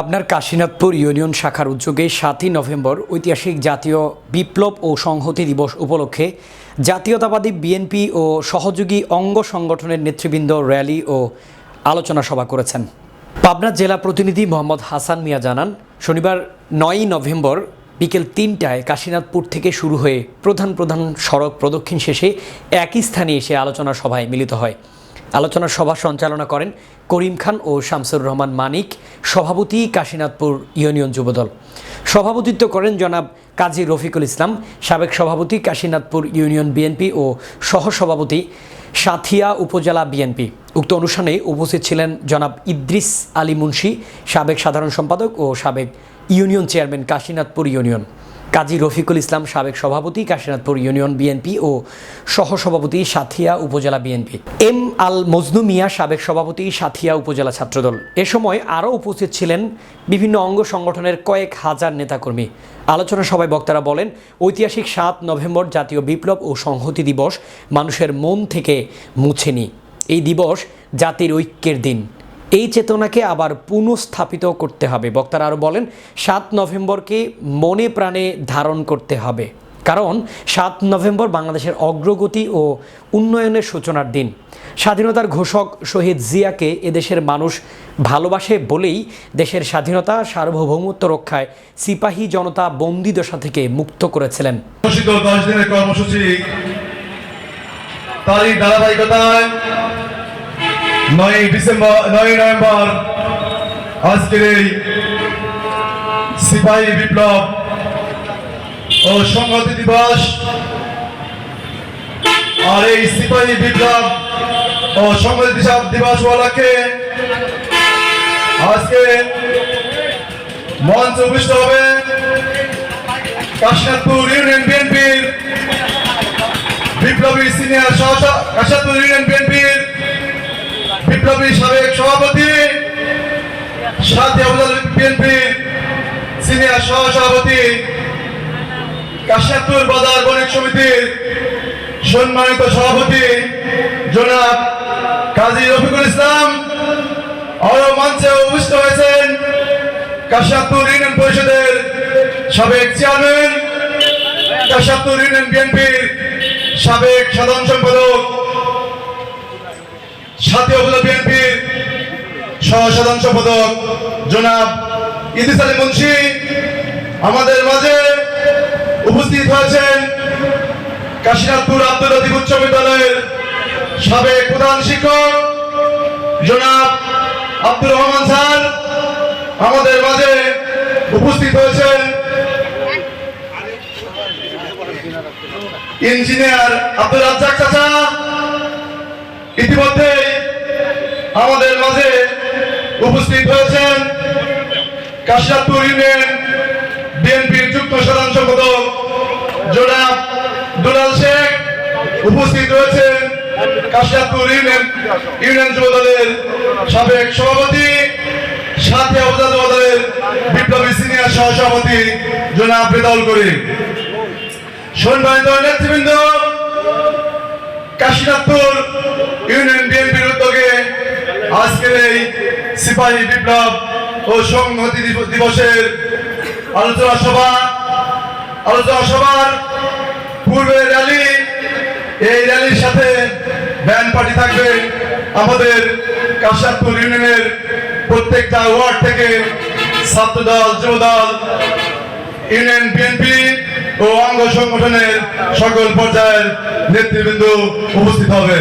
পাবনার কাশীনাথপুর ইউনিয়ন শাখার উদ্যোগে সাতই নভেম্বর ঐতিহাসিক জাতীয় বিপ্লব ও সংহতি দিবস উপলক্ষে জাতীয়তাবাদী বিএনপি ও সহযোগী অঙ্গ সংগঠনের নেতৃবৃন্দ র্যালি ও আলোচনা সভা করেছেন। পাবনা জেলা প্রতিনিধি মোহাম্মদ হাসান মিয়া জানান, শনিবার নয়ই নভেম্বর বিকেল তিনটায় কাশীনাথপুর থেকে শুরু হয়ে প্রধান প্রধান সড়ক প্রদক্ষিণ শেষে একই স্থানে এসে আলোচনা সভায় মিলিত হয়। আলোচনা সভা সঞ্চালনা করেন করিম খান ও শামসুর রহমান মানিক, সভাপতি কাশীনাথপুর ইউনিয়ন যুবদল। সভাপতিত্ব করেন জনাব কাজী রফিকুল ইসলাম, সাবেক সভাপতি কাশীনাথপুর ইউনিয়ন বিএনপি ও সহসভাপতি সাথিয়া উপজেলা বিএনপি। উক্ত অনুষ্ঠানে উপস্থিত ছিলেন জনাব ইদ্রিস আলী মুন্সি, সাবেক সাধারণ সম্পাদক ও সাবেক union chairman Kashinathpur union. Kazi Rafiqul Islam সাবেক সভাপতি, কাশীনাথপুর ইউনিয়ন বিএনপি ও সহসভাপতি সাথিয়া উপজেলা বিএনপি। এম আল মজনু মিয়া সাবেক সভাপতি, সাথিয়া উপজেলা ছাত্রদল। এ সময় আরও উপস্থিত ছিলেন বিভিন্ন অঙ্গ সংগঠনের কয়েক হাজার নেতাকর্মী। আলোচনা সভায় বক্তারা বলেন, ঐতিহাসিক সাত নভেম্বর জাতীয় বিপ্লব ও সংহতি দিবস মানুষের মন থেকে মুছেনি এই দিবস জাতির ঐক্যের দিন। এই চেতনাকে আবার পুনঃস্থাপিত করতে হবে। বক্তারা আরও বলেন, সাত নভেম্বরকে মনে প্রাণে ধারণ করতে হবে। কারণ, সাত নভেম্বর বাংলাদেশের অগ্রগতি ও উন্নয়নের সূচনার দিন। স্বাধীনতার ঘোষক শহীদ জিয়াকে এদেশের মানুষ ভালোবাসে বলেই দেশের স্বাধীনতা, সার্বভৌমত্ব রক্ষায় সিপাহী জনতা বন্দি দশা থেকে মুক্ত করেছিলেন। কর্মসূচি, তারই ধারাবাহিকতায় নয় ডিসেম্বর, নয় নভেম্বর। আজকের এই সিপাহী বিপ্লব ও সংহতি দিবস আর এই সিপাহী বিপ্লব ও সংহতি দিবস উপলক্ষে আজকে মঞ্চ উপস্থিত হবে। কাশনাথপুর ইউনিয়ন বিএনপির বিপ্লবী সিনিয়র কাশনাথপুর ইউনিয়ন বিএনপির বিপ্লবী সাবেক সভাপতি সাথী আবুল বিএনপির সিনিয়র সহ সভাপতি বাজার বণিক সমিতির সম্মানিত সভাপতি জনাব কাজী রফিকুল ইসলাম। আরও মঞ্চে উপস্থিত হয়েছেন কাশাপুর ইউনিয়ন পরিষদের সাবেক চেয়ারম্যান কাশাপুর ইউনিয়ন বিএনপির সাবেক সাধারণ সম্পাদক, সাথী উপজেলা বিএনপির সহ সাধারণ সম্পাদক জনাব ইদিস আলী মুন্সি আমাদের মাঝে উপস্থিত হয়েছেন কাশীনাথপুর আব্দুল উচ্চ বিদ্যালয়ের সাবেক প্রধান শিক্ষক জনাব আব্দুর রহমান স্যার আমাদের মাঝে উপস্থিত হয়েছেন ইঞ্জিনিয়ার আব্দুল রাজ্জাক চাচা। ইতিমধ্যে আমাদের মাঝে উপস্থিত হয়েছেন কাশিয়াপুর ইউনিয়ন বিএনপির যুগ্ম সাধারণ সম্পাদক জনাব দুলাল শেখ উপস্থিত রয়েছেন কাশিয়াপুর ইউনিয়ন ইউনিয়ন যুব দলের সাবেক সভাপতি, সাথে অবদান দলের বিপ্লবী সিনিয়র সহসভাপতি জনাব বেদল করিম। সম্মানিত নেতৃবৃন্দ, কাশীনাথপুর ইউনিয়ন বিএনপির উদ্যোগে আজকের এই সিপাহী বিপ্লব ও সংহতি দিবসের আলোচনা সভা, আলোচনা সভার পূর্বে র্যালি, এই র্যালির সাথে ব্যান পার্টি থাকবে আমাদের কাশাপুর ইউনিয়নের প্রত্যেকটা ওয়ার্ড থেকে ছাত্রদল, যুবদল, ইউনিয়ন বিএনপি ও অঙ্গ সংগঠনের সকল পর্যায়ের নেতৃবৃন্দ উপস্থিত হবে।